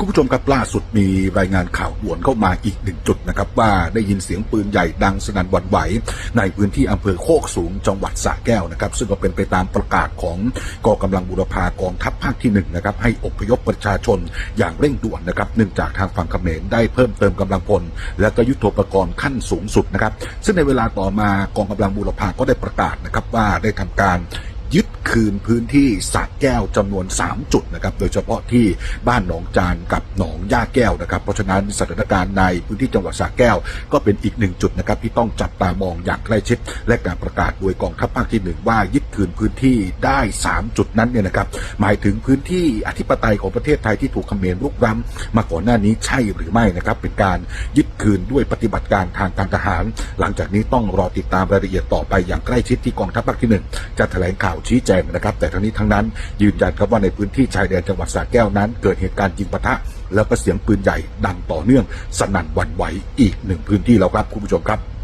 คุณผู้ชมครับล่าสุดมีรายงานข่าวด่วนเข้ามาอีกหนึ่งจุดนะครับว่าได้ยินเสียงปืนใหญ่ดังสนั่นหวั่นไหว ในพื้นที่อำเภอโคกสูงจังหวัดสระแก้วนะครับ ซึ่งก็เป็นไปตามประกาศของกองกำลังบุรพากองทัพภาคที่หนึ่งนะครับให้อพยพประชาชนอย่างเร่งด่วนนะครับเนื่องจากทางฝั่งเขมรได้เพิ่มเติมกำลังพล และก็ยุทโธปกรณ์ขั้นสูงสุดนะครับซึ่งในเวลาต่อมากองกำลังบุรพาก็ได้ประกาศนะครับว่าได้ทำการ ยึดคืนพื้นที่สระแก้วจำนวน 3 จุดนะครับ โดยเฉพาะที่บ้านหนองจานกับหนองย่าแก้วนะครับ เพราะฉะนั้นสถานการณ์ในพื้นที่จังหวัดสระแก้ว ก็เป็นอีกหนึ่งจุดนะครับที่ต้องจับตามองอย่างใกล้ชิด และการประกาศโดยกองทัพภาคที่หนึ่งว่ายึดคืนพื้นที่ได้ 3 จุดนั้นเนี่ยนะครับ หมายถึงพื้นที่อธิปไตยของประเทศไทยที่ถูกเขมรรุกรำมาก่อนหน้านี้ใช่หรือไม่นะครับ เป็นการยึดคืนด้วยปฏิบัติการทางการทหาร หลังจากนี้ต้องรอติดตามรายละเอียดต่อไปอย่างใกล้ชิดที่กองทัพภาคที่หนึ่งจะแถลงข่าวชี้แจงนะครับ แต่ทั้งนี้ทั้งนั้นยืนยันครับว่าในพื้นที่ชายแดนจังหวัดสระแก้วนั้น เกิดเหตุการณ์ยิงปะทะ แล้วก็เสียงปืนใหญ่ดังต่อเนื่องสนั่นหวั่นไหวอีกหนึ่งพื้นที่แล้วครับคุณผู้ชมครับ